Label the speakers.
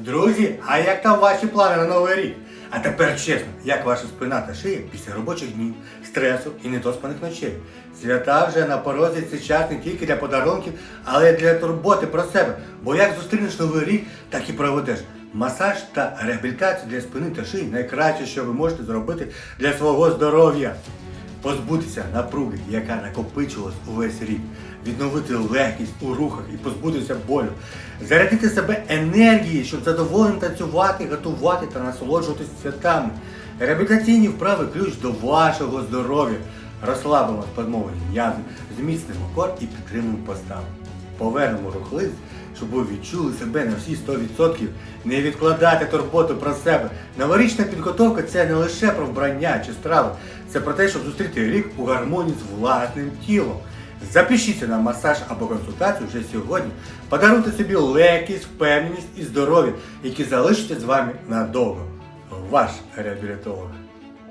Speaker 1: Друзі, а як там ваші плани на новий рік? А тепер чесно, як ваша спина та шия після робочих днів, стресу і недоспаних ночей? Свята вже на порозі це час не тільки для подарунків, але й для турботи про себе. Бо як зустрінеш новий рік, так і проведеш. Масаж та реабілітацію для спини та шиї найкраще, що ви можете зробити для свого здоров'я позбутися напруги, яка накопичувалась увесь рік, відновити легкість у рухах і позбутися болю, зарядити себе енергією, щоб задоволено танцювати, готувати та насолоджуватися святами. Реабілітаційні вправи ключ до вашого здоров'я. Розслабимо спадмовані м'язи, зміцнимо кор і підтримуємо поставу. Повернемо рухливість, щоб ви відчули себе на всі 100%. Не відкладайте турботу про себе. Новорічна підготовка це не лише про вбрання чи страви, це про те, щоб зустріти рік у гармонії з власним тілом. Запишіться на масаж або консультацію вже сьогодні. Подаруйте собі легкість, впевненість і здоров'я, які залишаться з вами надовго. Ваш реабілітолог.